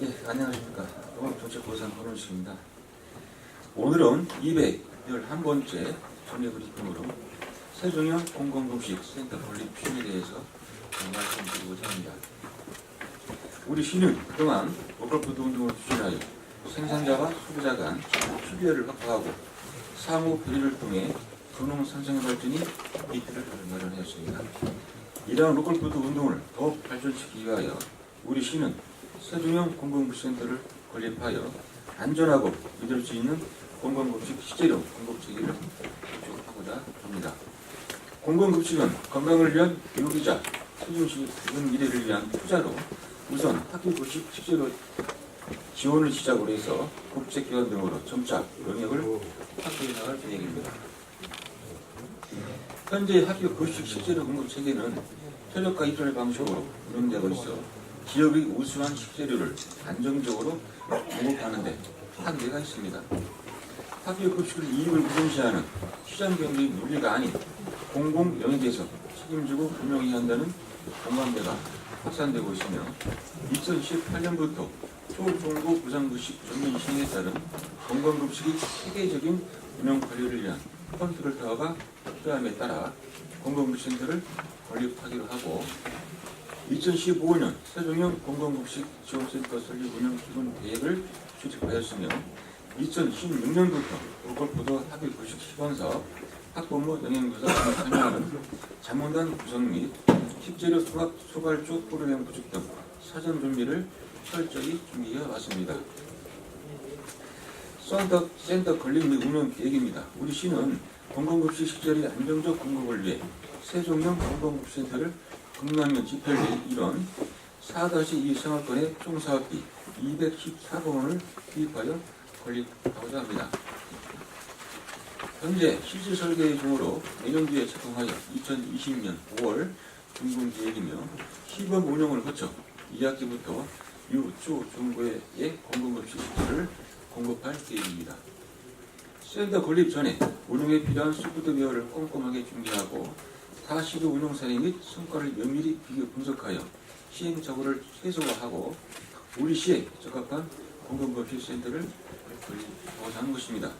예, 안녕하십니까. 동학정책보상 권원식입니다. 오늘은 211번째 전례 브리핑으로 세종형 공공급식 센터 건립 추진에 대해서 말씀드리고자 합니다. 우리 시는 그동안 로컬푸드 운동을 추진하여 생산자와 소비자 간 수비를 확보하고 상호 비리를 통해 산성의 발전이 이틀을 마련하였습니다. 이러한 로컬푸드 운동을 더욱 발전시키기 위하여 우리 시는 세종형 공공급식센터를 건립하여 안전하고 믿을 수 있는 공공급식 시제로 공급 체계를 구축하고자 합니다. 공공급식은 건강을 위한 교육이자 세종시 의 미래를 위한 투자로 우선 학교 급식 식재료 지원을 시작으로 해서 국제기관 등으로 점차 영역을 확대해 나갈 계획입니다. 현재 학교 급식 식재료 공급 체계는 현역과 입찰 방식으로 운영되고 있어 기업이 우수한 식재료를 안정적으로 공급하는데 한계가 있습니다. 학교 급식을 이익을 우선시하는 시장 경쟁 논리가 아닌 공공 영역에서 책임지고 운영해야 한다는 공감대가 확산되고 있으며 2018년부터 초중고 부상급식 전면 시행에 따른 건강급식이 세계적인 운영 관리를 위한 컨트롤 타워가 필요함에 따라 공공급식센터를 건립하기로 하고 2015년 세종형 공공급식 지원센터 설립 운영 기본 계획을 수립하였으며 2016년부터 로컬푸드 합의급식 시범사업 학부모 영양교사 등을 참여하는 자문단 구성 및 식재료 수확 소발주 프로그램 구축 등 사전 준비를 철저히 준비해 왔습니다. 센터, 센터 건립 및 운영 계획입니다. 우리 시는 공공급식 식재료의 안정적 공급을 위해 세종형 공공급식센터를 금남면 집결의 일원 4-2 생활권의 총사업비 214억 원을 투입하여 건립하고자 합니다. 현재 실질 설계 중으로 내년도에 착공하여 2020년 5월 준공 계획이며 시범 운영을 거쳐 2학기부터 유, 초, 중고의 공공급식 식재를 공급할 계획입니다. 센터 건립 전에 운영에 필요한 소프트웨어를 꼼꼼하게 준비하고 타 시도 운영 사례 및 성과를 면밀히 비교 분석하여 시행 착오를 최소화하고 우리 시에 적합한 공공급식 센터를 건립하고자 하는 것입니다.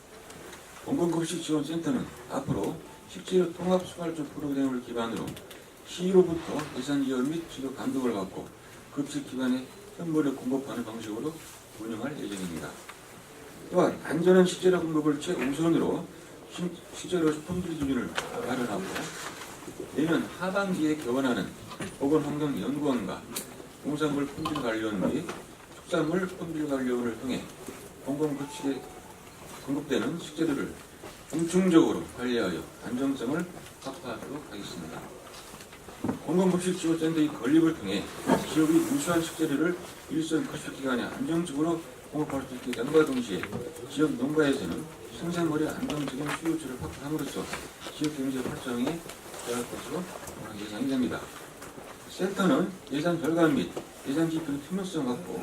공공급식 지원센터는 앞으로 식재료 통합 수발주 프로그램을 기반으로 시로부터 예산 지원 및 지도 감독을 받고 급식 기관에 현물을 공급하는 방식으로 운영할 예정입니다. 또한 안전한 식재료 공급을 최우선으로 식- 식재료 품질 기준을 마련하고 내년 하반기에 개원하는 보건환경연구원과 농산물 품질 관리원 및 축산물 품질 관리원을 통해 공공급식에 공급되는 식재료를 중층적으로 관리하여 안정성을 확보하도록 하겠습니다. 공공급식 지원센터의 건립을 통해 기업이 우수한 식재료를 일선 급식기관에 안정적으로 공급할 수 있게 된과 동시에 지역 농가에서는 생산물의 안정적인 수요처를 확보함으로써 지역 경제 활성에 예상이 됩니다. 센터는 예산 절감 및 예산 지표 투명성 확보,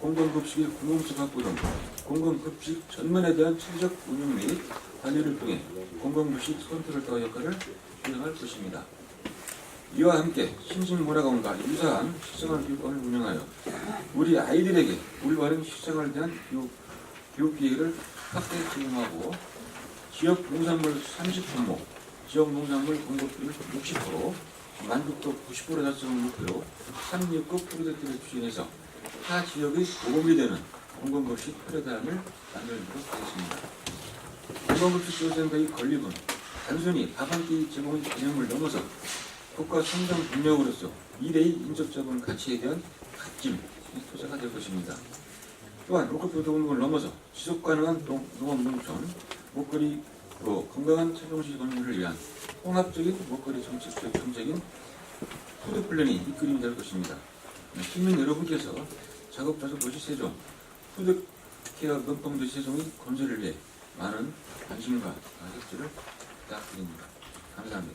공공급식의 공공성 확보 등 공공급식 전면에 대한 체계적 운영 및 관리를 통해 공공급식 컨트롤 타워 역할을 수행할 것입니다. 이와 함께 신신문화관과 유사한 식생활 교육관을 운영하여 우리 아이들에게 올바른 식생활에 대한 교육, 교육 기회를 확대 제공하고 지역 농산물 30품목, 지역 농산물 공급비를 60%, 만족도 90% 달성을 목표로 369 프로젝트를 추진해서 타 지역의 보험이 되는 공공급식 패러다임을 만들도록 하겠습니다. 공공급식 지원센터의 건립은 단순히 밥 한 끼 제공의 개념을 넘어서 국가 성장 동력으로서 미래의 인적자본 가치에 대한 값짐, 투자가 될 것입니다. 또한 로컬푸드 운동을 넘어서 지속 가능한 동- 농업 농촌, 먹거리 로 건강한 세종시 건설을 위한 통합적인 먹거리 정책적 정책인 푸드 플랜이 이끌림이 될 것입니다. 네, 시민 여러분께서 작업자서 도시 세종, 푸드 케어 명품 도시 세종의 건설을 위해 많은 관심과 협조를 부탁드립니다. 감사합니다.